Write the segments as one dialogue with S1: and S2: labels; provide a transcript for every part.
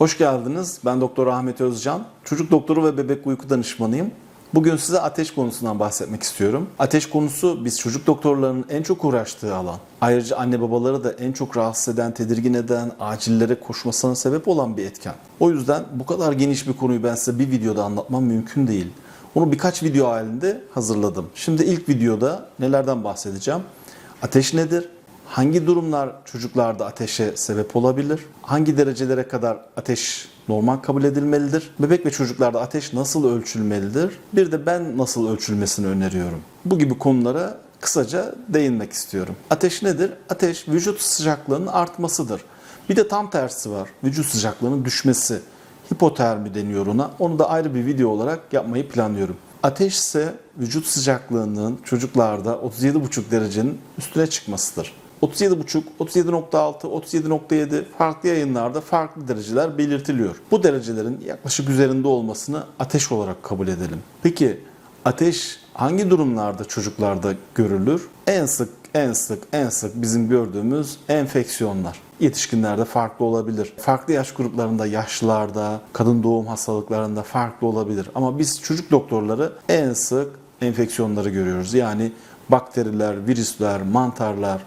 S1: Hoş geldiniz. Ben Doktor Ahmet Özcan. Çocuk doktoru ve bebek uyku danışmanıyım. Bugün size ateş konusundan bahsetmek istiyorum. Ateş konusu biz çocuk doktorlarının en çok uğraştığı alan. Ayrıca anne babaları da en çok rahatsız eden, tedirgin eden, acillere koşmasına sebep olan bir etken. O yüzden bu kadar geniş bir konuyu ben size bir videoda anlatmam mümkün değil. Onu birkaç video halinde hazırladım. Şimdi ilk videoda nelerden bahsedeceğim? Ateş nedir? Hangi durumlar çocuklarda ateşe sebep olabilir? Hangi derecelere kadar ateş normal kabul edilmelidir? Bebek ve çocuklarda ateş nasıl ölçülmelidir? Bir de ben nasıl ölçülmesini öneriyorum. Bu gibi konulara kısaca değinmek istiyorum. Ateş nedir? Ateş vücut sıcaklığının artmasıdır. Bir de tam tersi var. Vücut sıcaklığının düşmesi. Hipotermi deniyor ona. Onu da ayrı bir video olarak yapmayı planlıyorum. Ateş ise vücut sıcaklığının çocuklarda 37,5 derecenin üstüne çıkmasıdır. 37,5, 37.6, 37.7 farklı yayınlarda farklı dereceler belirtiliyor. Bu derecelerin yaklaşık üzerinde olmasını ateş olarak kabul edelim. Peki ateş hangi durumlarda çocuklarda görülür? En sık en sık en sık bizim gördüğümüz enfeksiyonlar. Yetişkinlerde farklı olabilir. Farklı yaş gruplarında, yaşlılarda, kadın doğum hastalıklarında farklı olabilir. Ama biz çocuk doktorları en sık enfeksiyonları görüyoruz. Yani bakteriler, virüsler, mantarlar,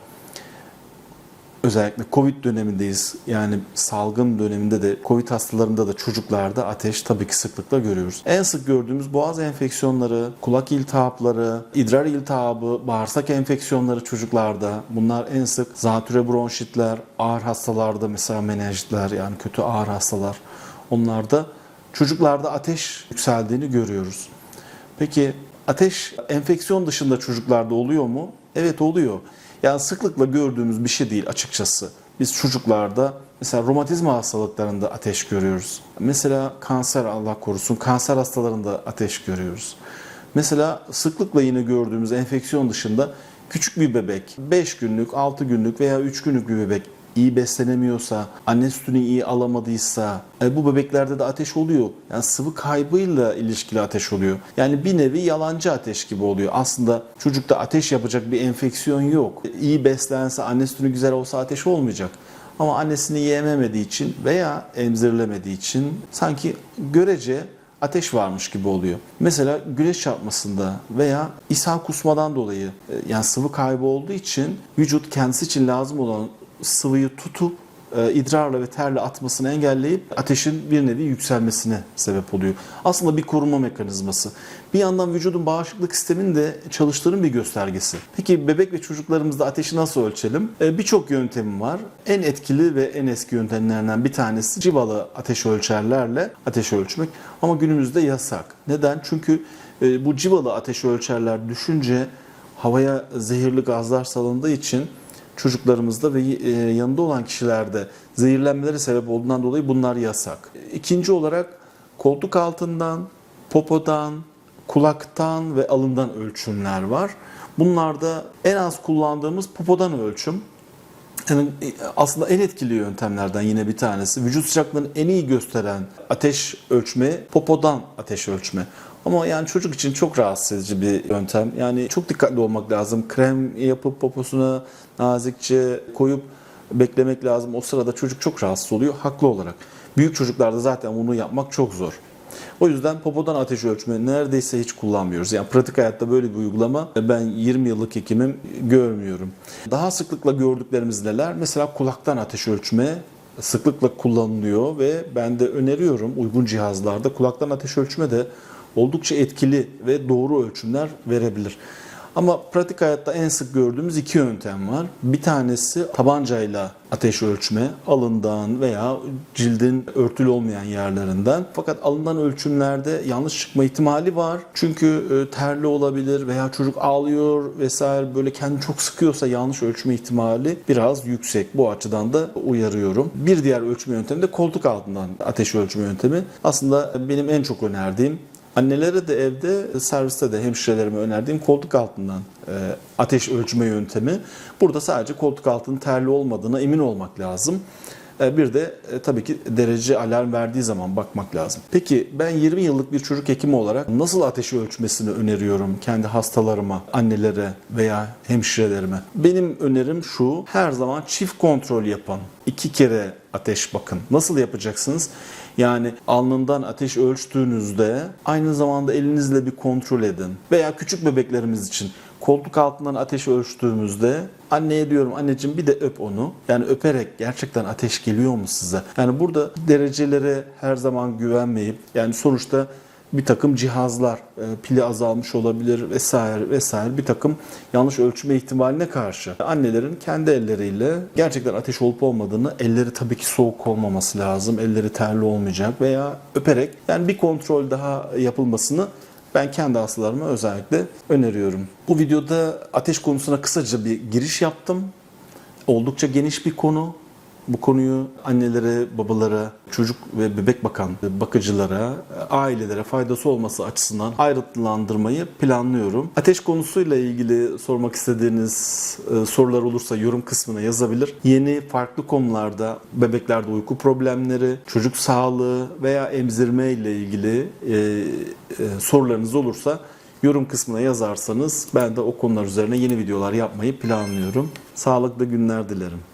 S1: özellikle Covid dönemindeyiz. Yani salgın döneminde de Covid hastalarında da çocuklarda ateş tabii ki sıklıkla görüyoruz. En sık gördüğümüz boğaz enfeksiyonları, kulak iltihapları, idrar iltihabı, bağırsak enfeksiyonları çocuklarda. Bunlar en sık zatüre bronşitler, ağır hastalarda mesela menenjitler yani kötü ağır hastalar. Onlarda çocuklarda ateş yükseldiğini görüyoruz. Peki ateş enfeksiyon dışında çocuklarda oluyor mu? Evet oluyor. Yani sıklıkla gördüğümüz bir şey değil açıkçası. Biz çocuklarda mesela romatizma hastalıklarında ateş görüyoruz. Mesela kanser Allah korusun kanser hastalarında ateş görüyoruz. Mesela sıklıkla yine gördüğümüz enfeksiyon dışında küçük bir bebek 5 günlük, 6 günlük veya 3 günlük bir bebek iyi beslenemiyorsa, anne sütünü iyi alamadıysa e, bu bebeklerde de ateş oluyor. Yani sıvı kaybıyla ilişkili ateş oluyor. Yani bir nevi yalancı ateş gibi oluyor. Aslında çocukta ateş yapacak bir enfeksiyon yok. İyi beslense, anne sütünü güzel olsa ateş olmayacak. Ama annesini yiyememediği için veya emzirilemediği için sanki görece ateş varmış gibi oluyor. Mesela güneş çarpmasında veya ishal kusmadan dolayı e, yani sıvı kaybı olduğu için vücut kendisi için lazım olan sıvıyı tutup e, idrarla ve terle atmasını engelleyip ateşin bir nevi yükselmesine sebep oluyor. Aslında bir koruma mekanizması. Bir yandan vücudun bağışıklık sisteminin de çalıştığının bir göstergesi. Peki bebek ve çocuklarımızda ateşi nasıl ölçelim? E, Birçok yöntemi var. En etkili ve en eski yöntemlerden bir tanesi civalı ateş ölçerlerle ateş ölçmek. Ama günümüzde yasak. Neden? Çünkü e, bu civalı ateş ölçerler düşünce havaya zehirli gazlar salındığı için çocuklarımızda ve e, yanında olan kişilerde zehirlenmeleri sebep olduğundan dolayı bunlar yasak. İkinci olarak koltuk altından, popodan, kulaktan ve alından ölçümler var. Bunlarda en az kullandığımız popodan ölçüm. Yani aslında en etkili yöntemlerden yine bir tanesi. Vücut sıcaklığını en iyi gösteren ateş ölçme, popodan ateş ölçme. Ama yani çocuk için çok rahatsız edici bir yöntem. Yani çok dikkatli olmak lazım. Krem yapıp poposuna nazikçe koyup beklemek lazım. O sırada çocuk çok rahatsız oluyor haklı olarak. Büyük çocuklarda zaten bunu yapmak çok zor. O yüzden popodan ateş ölçme neredeyse hiç kullanmıyoruz. Yani pratik hayatta böyle bir uygulama ben 20 yıllık hekimim görmüyorum. Daha sıklıkla gördüklerimiz neler? Mesela kulaktan ateş ölçme sıklıkla kullanılıyor ve ben de öneriyorum uygun cihazlarda kulaktan ateş ölçme de oldukça etkili ve doğru ölçümler verebilir. Ama pratik hayatta en sık gördüğümüz iki yöntem var. Bir tanesi tabancayla ateş ölçme, alından veya cildin örtülü olmayan yerlerinden. Fakat alınan ölçümlerde yanlış çıkma ihtimali var. Çünkü e, terli olabilir veya çocuk ağlıyor vesaire böyle kendini çok sıkıyorsa yanlış ölçme ihtimali biraz yüksek. Bu açıdan da uyarıyorum. Bir diğer ölçme yöntemi de koltuk altından ateş ölçme yöntemi. Aslında benim en çok önerdiğim Annelere de evde, serviste de hemşirelerime önerdiğim koltuk altından e, ateş ölçme yöntemi. Burada sadece koltuk altının terli olmadığına emin olmak lazım. E, Bir de e, tabii ki derece alarm verdiği zaman bakmak lazım. Peki ben 20 yıllık bir çocuk hekimi olarak nasıl ateşi ölçmesini öneriyorum kendi hastalarıma, annelere veya hemşirelerime? Benim önerim şu, her zaman çift kontrol yapın. İki kere ateş bakın. Nasıl yapacaksınız? Yani alnından ateş ölçtüğünüzde aynı zamanda elinizle bir kontrol edin. Veya küçük bebeklerimiz için koltuk altından ateş ölçtüğümüzde anneye diyorum anneciğim bir de öp onu. Yani öperek gerçekten ateş geliyor mu size? Yani burada derecelere her zaman güvenmeyip yani sonuçta bir takım cihazlar e, pili azalmış olabilir vesaire vesaire bir takım yanlış ölçme ihtimaline karşı annelerin kendi elleriyle gerçekten ateş olup olmadığını elleri tabii ki soğuk olmaması lazım elleri terli olmayacak veya öperek yani bir kontrol daha yapılmasını ben kendi hastalarıma özellikle öneriyorum. Bu videoda ateş konusuna kısaca bir giriş yaptım. Oldukça geniş bir konu. Bu konuyu annelere, babalara, çocuk ve bebek bakan bakıcılara, ailelere faydası olması açısından ayrıntılandırmayı planlıyorum. Ateş konusuyla ilgili sormak istediğiniz e, sorular olursa yorum kısmına yazabilir. Yeni farklı konularda bebeklerde uyku problemleri, çocuk sağlığı veya emzirme ile ilgili e, e, sorularınız olursa yorum kısmına yazarsanız ben de o konular üzerine yeni videolar yapmayı planlıyorum. Sağlıklı günler dilerim.